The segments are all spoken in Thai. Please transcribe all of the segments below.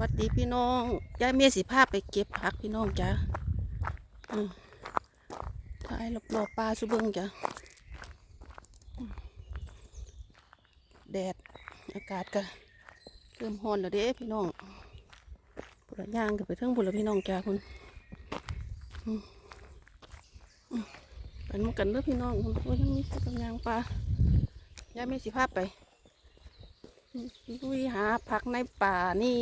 วัสดีพี่น้องยายเมียสิภาพไปเก็บผักพี่น้องจ้ะอืมถ่ายรอบๆปลาสุเบิงจ้ะแดดอากาศก็เริ่มร้อนแล้วเด้พี่น้องปวดย่างกันไปเทั้งบุญแล้วพี่น้องจ้ะคุณอืมอืมไปหมุกันเด้อพี่น้องคุณยังมีกำยางปลายายเมียสิภาพไป ลุยหาผักในป่านี่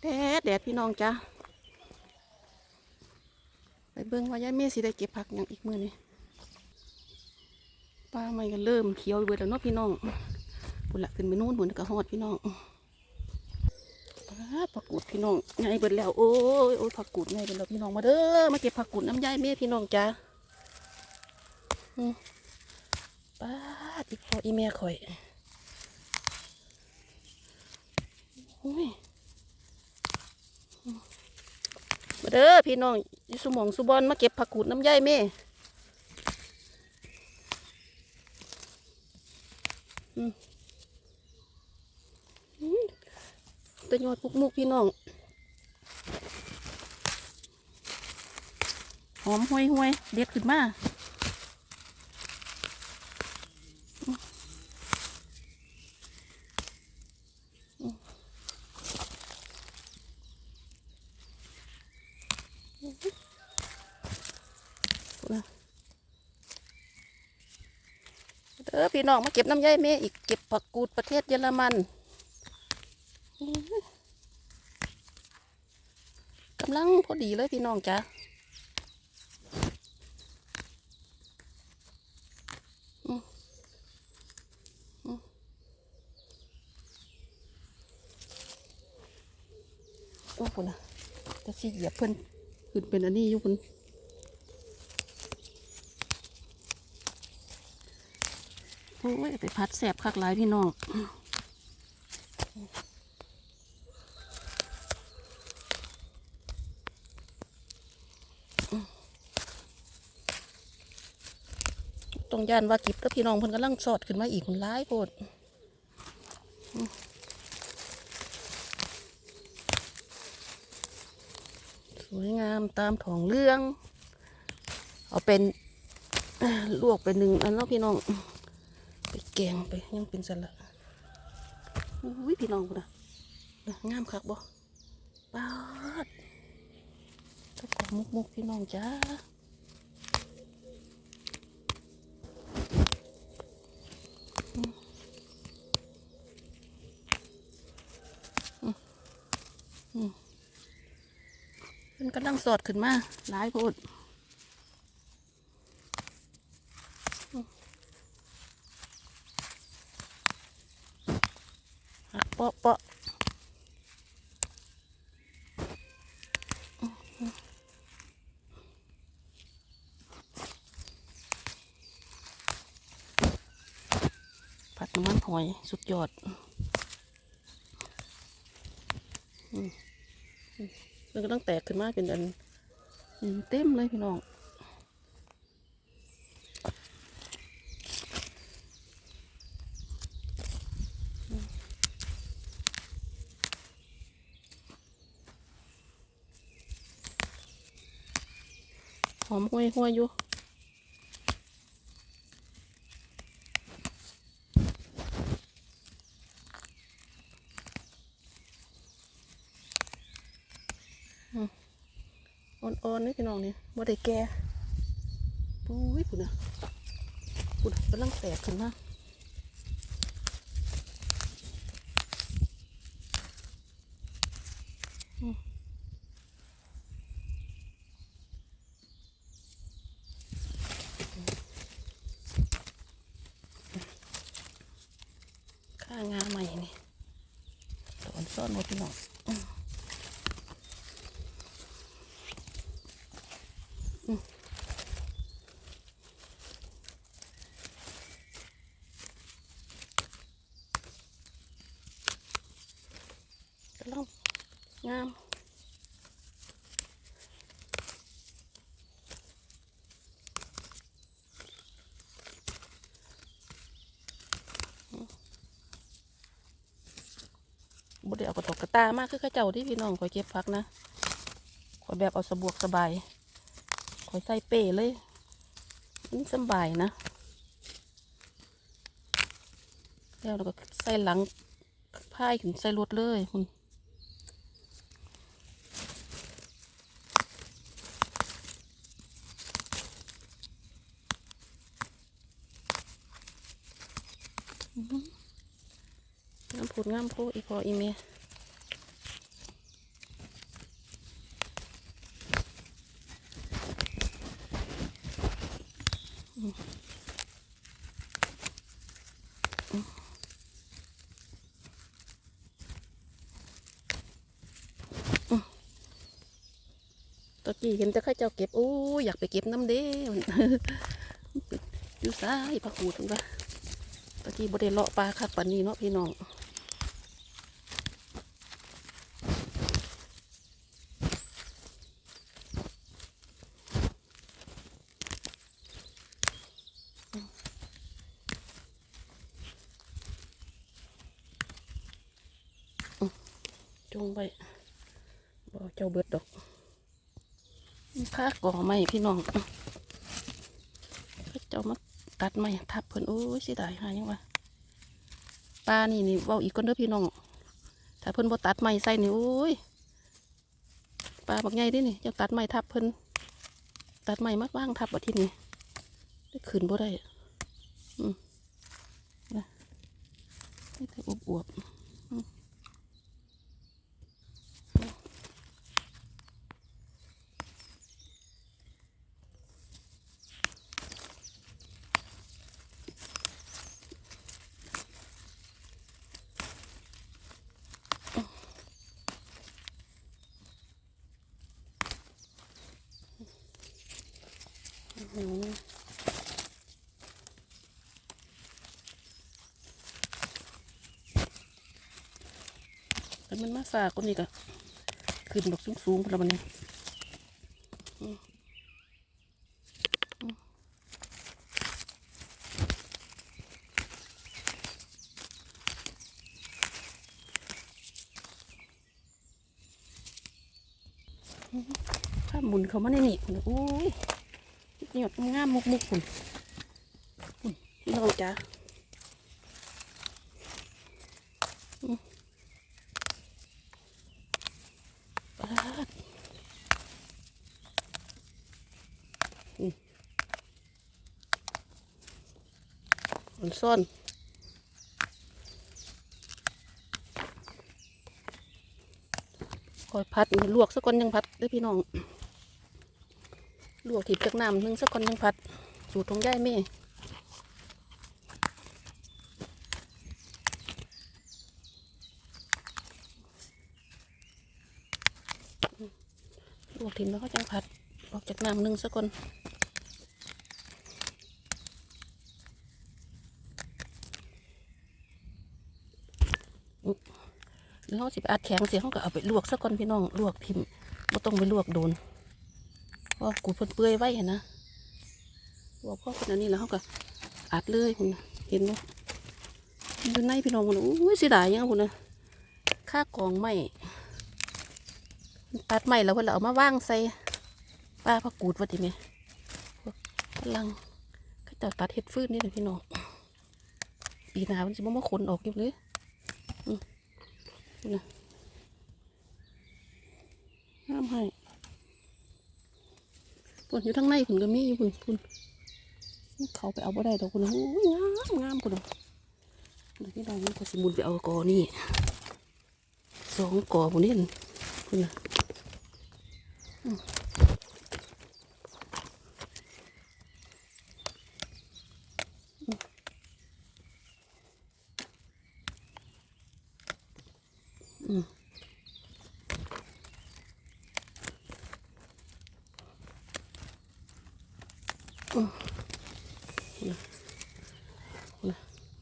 แดดแดดพี่น้องจ้ะไปเบิ่งว่ายายเมสิได้เก็บผักอย่างอีกมือนี่ป้าไม่ก็เริ่มเขียวเบิดแล้วเนาะพี่น้องปุ่นละขึ้นไปนู่นปุ่นก็ฮอดพี่น้องป้าผักกูดพี่น้องไงเบิดแล้วโอ้ยโอ้ยผักกูดไงเบิดแล้วพี่น้องมาเด้อมาเก็บผักกูดน้ำยายเมพี่น้องจ้ะอืมป้าอีพ่ออีแม่ข่อย อุ้ย มาเด้อพี่น้องอยู่สมองสุบอนมาเก็บผักกูดน้ำย่ายแม่อืมอืมแตะยอดปุกมุกพี่น้องหอมห้วยห้วยเด็ดขึ้นมา เด้อพี่น้องมาเก็บน้ำย่ายแม่อีกเก็บผักกูดประเทศเยอรมันกำลังพอดีเลยพี่น้องจ้ะอืมอืมโอ้คุณนะจะสิเหยียบเพิ่น ขึ้นเป็นอันนี้อยู่คุณโอ้ยไปพัดแสบคักหลายพี่น้องตรงย่านว่ากิบแล้วพี่น้องเพิ่นกำลังสอดขึ้นมาอีกคนร้ายโพดสวยงามตามท้องเรื่อง เอาเป็นลวกเป็นหนึ่งอันแล้วพี่น้อง ไปแกงไปยังเป็นสลัดอุ้ยพี่น้องกูนะงามคักบ่ปาดตะกอมุกมุกพี่น้องจ้าอืมอืมอืมเป็นกำลังสอดขึ้นมาหลายโพดเปาะเปาะผัดน้ำมันหอยสุดยอดอืมอืมมัน ก็ต้องแตกขึ้นมาเป็นอันเต็มเลยพี่น้องหอมห้วยห้วยอยู่ อืมอ่อนๆนี่พี่น้องนี่บ่ ได้แก่ปุ้ยปุ่นนะปุ่นกำลังแตกขึ้นมาอืมข้างาใหม่นี่ตอนซ่อนไว้พี่น้องอืมอืมกำลังงามบไดได้เอากระตกกระตามากคือข้าเจ้าที่พี่น้องคอยเก็บพักนะคอยแบบเอาสะบวกสบายคอยใส่เป้เลยมันสบายนะ แล้วเราก็ใส่หลังพายขึ้นใส่รถเลยคุณงามพู ดงามพูดอีพออีเมียตะกี้เห็นแต่ข้าเจ้าเก็บโอ้ยอยากไปเก็บน้ำเด้อยู่ซ้ายพักหูตรงนั้นตะกี้บดเลาะปลาคักปานนี้เนาะพี่น้องจงไป เจ้าเบิดดอกผ้าก่อไม้พี่น้องเจ้ามาตัดไม้ทับเพิ่นโอ้ยเสิได้หายังวะปลานี่นี่เว้าอีกคนเด้อพี่น้องถ้าเพิ่นบ่ตัดไม้ใส่นี่โอ้ยปลาบักใหญ่ดินี่เจ้าตัดไม้ทับเพิ่นตัดไม้มาว่างทับเอาที่นี่ได้ขึ้นบ่ได้อืมนะนี่แต่อวบๆ อืมแต่มันมาฝากคนนี้ก็ขึ้นดอกสูงๆพนละมันนี่ข้ามุนเขามาในนี่โอ้ย หยดงามมุกมุกคุณพี่น้องจ้าอันซ่อนคอยพัดลวกสักก่อนยังพัดด้วยพี่น้อง ลวกถิบจากน้ำหนึ่งสักก่อนยังพัด สูตรของยายแม่ลวกถิมแล้วก็จังพัด ออกจากน้ำหนึ่งสักก่อนอุ๊บหรือเขาสิไปอัดแข็งเสียเขาก็เอาไปลวกสักก่อนพี่น้อง ลวกทิมไม่ต้องไปลวกโดน พราะกูเพิ่นเปื่อยไว้เห็นนะบอกพ่อคนอันนี้แล้วเขาก็อัดเลยคุณเห็นไหมอยู่ในพี่น้องคุณอุ้ยเสียดายยังคุณนะค่ากองไม้ตัดไม้แล้วเพิ่นเอามาว่างใส่ป้าพักกูดวัดดิเมพลังเขาเจะตัดเห็ดฟืนนี่เลยพี่น้องปีหน้ามันจะมาขนออกอยู่เลยอืมนี่นะห้ามให้ ปุ่นอยู่ทั้งในคุณก็มีอยู่คุณคุณเขาไปเอาบ่ได้ดอกคุณโอ้ยงามงามคุณเดี๋ยวพี่น้องมันก็สมุนไปเอากอนี่สองกอพวกนี้นั่นคุณน่ะอืม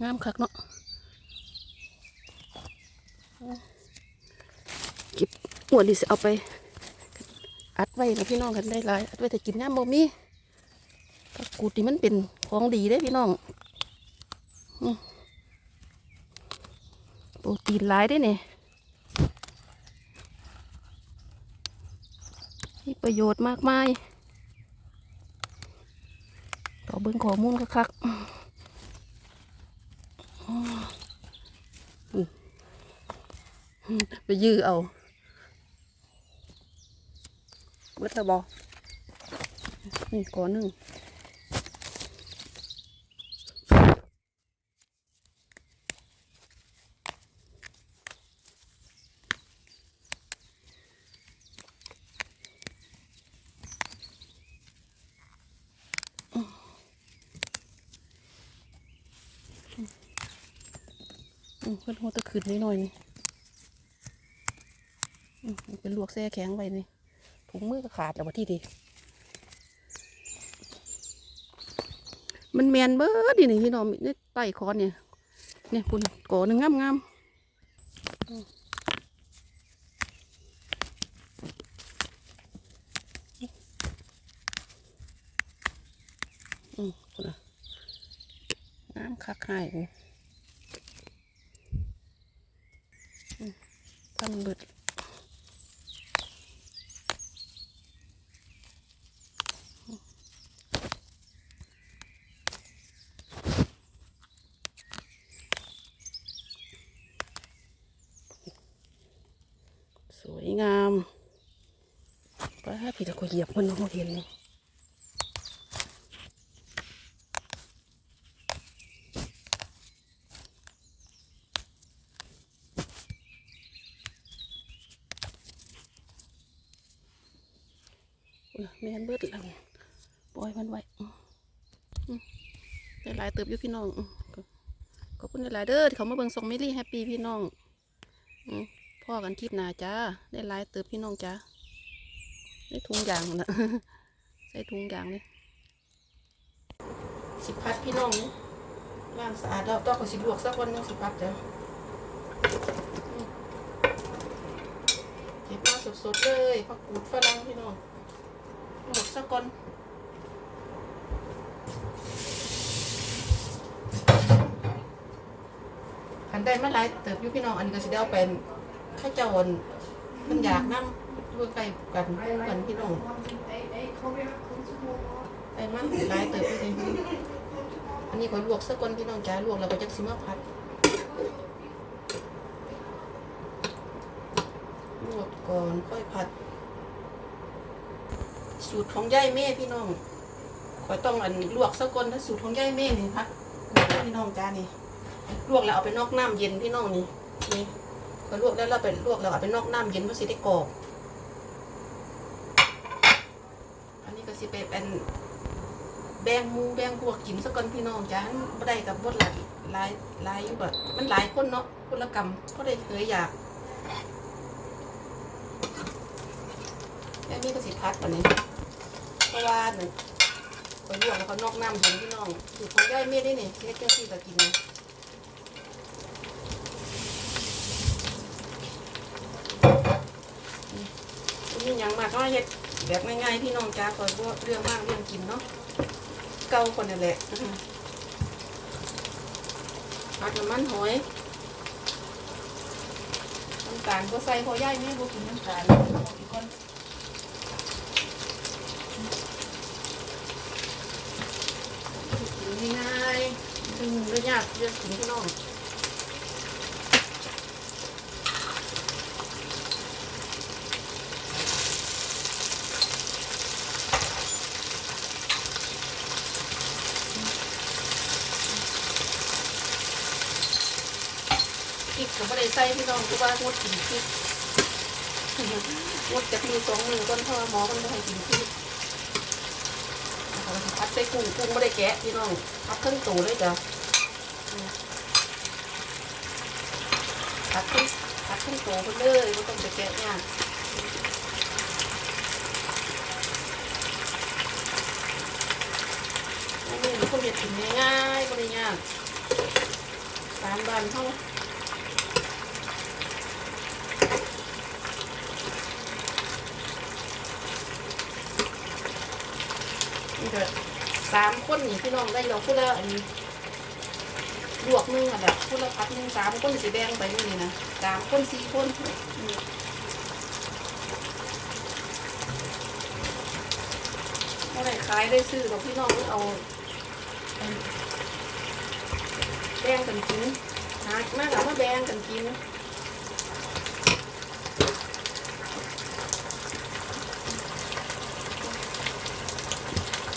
งามคักเนาะเก็บหัวดิสิเอาไป อัดไว้นะพี่น้องกันได้หลายอัดไว้แต่กินน้ำบ่มีผักกูดนี่มันเป็นของดีได้พี่น้องโปรตีนหลายได้เนี่ยมีประโยชน์มากมาย เบิ้งข้อมูลคักๆไปยื้อเอาเบิดและบอนี่ก่อนหนึ่ง เพิ่อนหัวตะขึ้นนิดหน่อยนี่เป็นลวกแซ่แข็งไว้นี่ถุงมือก็ขาดแล้วว่าที่ดีมันแมนเบิดดินี่พี่น้องนี่ไต่คอนเนี่ยเนี่ยคุณก่อหนึ่งงามงามอืมคุณอะงามคักให้ กูตั้งเบิดสวยงามป้าพี่ตะโกเหยียบมันมองเห็นเลยอุ๊ยแม่นเบิดแล้วปล่อยมันไว้อืมอืมได้หลายเติบ อยู่พี่น้องขอบคุณหลายเด้อที่เขามาเบิ่งส่งมิลลี่แฮปปี้พี่น้องพ่อกันทิพย์หนาจ้าได้หลายเติบพี่น้องจ้าได้ถุงยางนะใส่ถุงยางเลยสิพัดพี่น้องนี่ล้างสะอาดแล้วต้องก็สิลวกสักวันยังสิพัดจ้ะเก็บมาสดๆเลยผักกูดฝรั่งพี่น้องลวกสักก่อนคัน ได้มาหลายเติบอยู่พี่น้องอันนี้ก็สิได้เอาเป็นข้าวเจ้าอ่อนมันอยากนั่งเพื่อไก่กันกันพี่น้องไปมันหลายเติบไปเลยอันนี้ก็ลวกสักก่อนพี่น้องจ้าลวกแล้วก็จักสิมาพัดลวกก่อนค่อยผัด สูตรของยายแม่พี่น้องขอต้องอันลวกสักก่อนถ้าสูตรของยายแม่นี่พัดพี่น้องจ้านี่ ลวกแล้วเอาไปนอกน้ำเย็นพี่น้องนี่นี่ก็ลวกแล้วเราไปลวกแล้วเอาไปนอกน้ำเย็นเพื่อสิได้กรอบอันนี้ก็สิไปเป็นแบงมูแบงพวกกินสักก่อนพี่น้องจ้าบ่ได้กับบดหลายหลายหลายอยู่แบบมันหลายคนเนาะคนละกรรมก็ได้เคยอยากแล้วนี่ก็สิพัดวันนี้เพราะว่าหนึ่งคนลวกแล้วเขานอกน้ำเห็นพี่น้องสูตรของย่ายเมียได้เนี่ยเฮ็ดจังซี่ก็กินนะ ยังมากก็เฮ็ดแบบง่ายๆพี่น้องจ้าคอยบ่เรื่องมากเรื่องกินเนาะเก่าคนนั่นแหละผัดน้ำมันหอยน้ำตาลก็ใส่พอย่ายแม่บ่กินน้ำตาลอีกก่อนกินง่ายๆดึงเรื่องยากเรื่องกินพี่น้อง กก็บ่ได้ใส่พี่น้องเพราะว่างดกินพริกงดจากมือสองมือก่อนเพราะว่าหมอมันไม่ให้กินพริกพัดใส่กุ้งกุ้งไม่ได้แกะพี่น้องพัดเครื่องตูเลยจ้ะพัดเครื่องพัดเครื่องตูไปเลยไม่ต้องไปแกะยากอันนี้คนเห็ดกินง่ายๆไม่ได้ยากตามบ้านเขา นี่ก็ สามคนนี่พี่น้องได้เราพูดละอันลวกนึงอะแบบพูดละพัดหนึงสามคนสีแดงไปนี่นี่นะสามคนสี่คนอืมขายได้ซื้อของพี่น้องเอาแบงกันกินหามากแล้วมาแบงกันกิน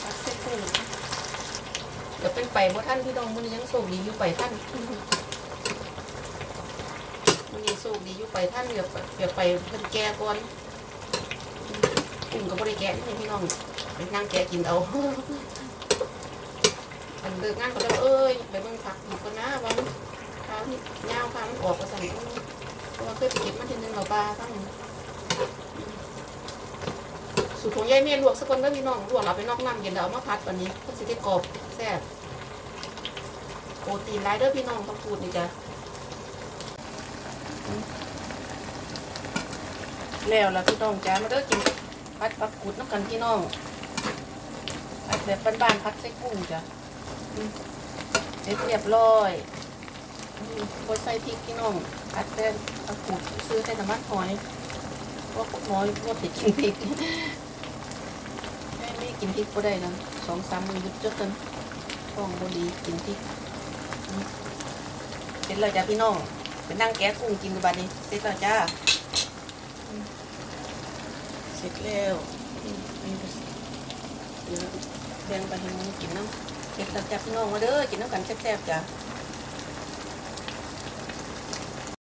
ผัดเส้นกุ้งเดี๋ยวเป็น ไปบ่ท่านพี่น้องมื้อนี้ยังโชคดีอยู่ไปท่านมื้อนี้โชคดีอยู่ไปท่านเดี๋ยวเดี๋ยวไปเพิ่นแก่ก่อนกุ้งก็บ่ได้แกะนี่พี่น้องไปนั่งแกะกินเอาอันเลิกงานก็เลยเอ้ยไปเบิ่งผักอยู่กันนะวันข้าวที่ยาวข้าวมันออกก็สั่นเพราะว่าเคยไปเก็บมาทีนึงเราปลาทั้งสูตรของยายเมียลวกสักคนก็พี่น้องลวกเราไปนอกน้ำเย็นแล้วเอามาพัดวันนี้ก็สิได้กรอบแซ่บ โปรตีนไรเดอร์พี่น้องต้องพูดนี่จ้ะแล้วล่ะพี่น้องจ้ามาเด้อกินพัดปักกุดน้ำกันพี่น้องพัดแบบบ้านๆพัดใส่กุ้งจ้ะเสร็จเรียบร้อยบดใส่พริกพี่น้องอัดแต่ตะกรูดซื้อใส่น้ำมันหอยว่าหอยว่าติดกินพริกแม่ไม่กินพริกก็ได้นะสองสามมือหยุดจดกันท้องบดีกินพริก เสร็จแล้วจ้าพี่น้องไปนั่งแก้กุ้งกินกันบ้านี้เสร็จแล้วจ้าเสร็จแล้วเดี๋ยวแบ่งไปให้มึงกินน้ำเสร็จแล้วจับพี่น้องมาเด้อกินน้ำกันแซ่บๆจ้า